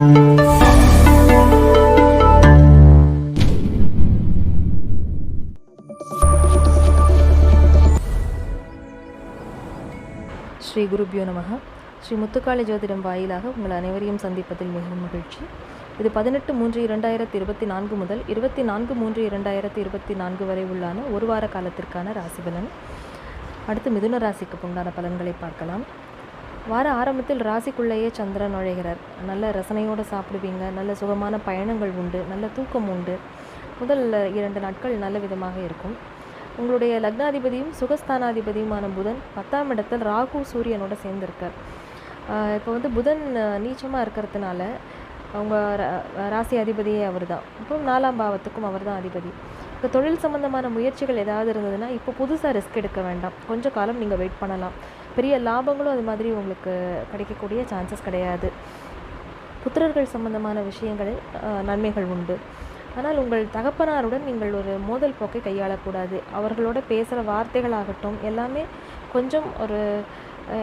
ஸ்ரீ குருபியோ நமக. ஸ்ரீ முத்துக்காளி ஜோதிடம் வாயிலாக உங்கள் அனைவரையும் சந்திப்பதில் மிகவும் மகிழ்ச்சி. இது பதினெட்டு மூன்று இரண்டாயிரத்தி இருபத்தி நான்கு முதல் இருபத்தி நான்கு மூன்று இரண்டாயிரத்தி இருபத்தி நான்கு வரை உள்ளான ஒரு வார காலத்திற்கான ராசி பலன். அடுத்து மிதுன ராசிக்கு உண்டான பலன்களை பார்க்கலாம். வார ஆரம்பத்தில் ராசிக்குள்ளேயே சந்திரன் நுழைகிறார். நல்ல ரசனையோடு சாப்பிடுவீங்க. நல்ல சுகமான பயணங்கள் உண்டு. நல்ல தூக்கம் உண்டு. முதல் இரண்டு நாட்கள் நல்ல விதமாக இருக்கும். உங்களுடைய லக்னாதிபதியும் சுகஸ்தானாதிபதியுமான புதன் பத்தாம் இடத்தில் ராகு சூரியனோட சேர்ந்திருக்கார். இப்போ வந்து புதன் நீச்சமாக இருக்கிறதுனால அவங்க ரா- ராசி அதிபதியே அவர் தான் இப்போ நாலாம் பாவத்துக்கும் அவர் தான் அதிபதி. இப்போ தொழில் சம்பந்தமான முயற்சிகள் ஏதாவது இருந்ததுன்னா இப்போ புதுசாக ரிஸ்க் எடுக்க வேண்டாம். கொஞ்சம் காலம் நீங்கள் வெயிட் பண்ணலாம். பெரிய லாபங்களும் அது மாதிரி உங்களுக்கு கிடைக்கக்கூடிய சான்சஸ் கிடையாது. புத்திரர்கள் சம்பந்தமான விஷயங்களில் நன்மைகள் உண்டு. ஆனால் உங்கள் தகப்பனாருடன் நீங்கள் ஒரு மோதல் போக்கை கையாளக்கூடாது. அவர்களோட பேசுகிற வார்த்தைகளாகட்டும் எல்லாமே கொஞ்சம் ஒரு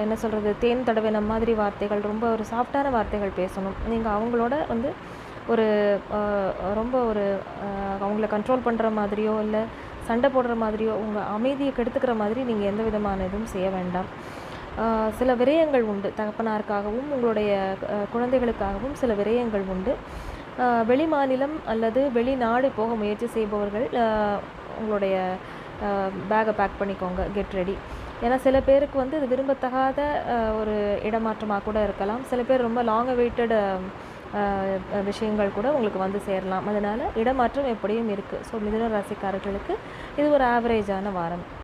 என்ன சொல்கிறது தேன் தடவின மாதிரி வார்த்தைகள் ரொம்ப ஒரு சாஃப்டான வார்த்தைகள் பேசணும். நீங்கள் அவங்களோட வந்து ஒரு ரொம்ப ஒரு அவங்கள கண்ட்ரோல் பண்ணுற மாதிரியோ இல்லை சண்டை போடுற மாதிரியோ உங்கள் அமைதியை கெடுத்துக்கிற மாதிரி நீங்கள் எந்த விதமான இதுவும் செய்ய வேண்டாம். சில விரயங்கள் உண்டு. தகப்பனாருக்காகவும் உங்களுடைய குழந்தைகளுக்காகவும் சில விரயங்கள் உண்டு. வெளி மாநிலம் அல்லது வெளிநாடு போக முயற்சி செய்பவர்கள் உங்களுடைய பேக்கை பேக் பண்ணிக்கோங்க கெட் ரெடி ஏன்னா சில பேருக்கு வந்து இது விரும்பத்தகாத ஒரு இடமாற்றமாக கூட இருக்கலாம். சில பேர் ரொம்ப லாங் வெயிட்டட் விஷயங்கள் கூட உங்களுக்கு வந்து சேரலாம். அதனால் இடமாற்றம் எப்படியும் இருக்குது ஸோ மிதுன ராசிக்காரர்களுக்கு இது ஒரு ஆவரேஜான வாரம்.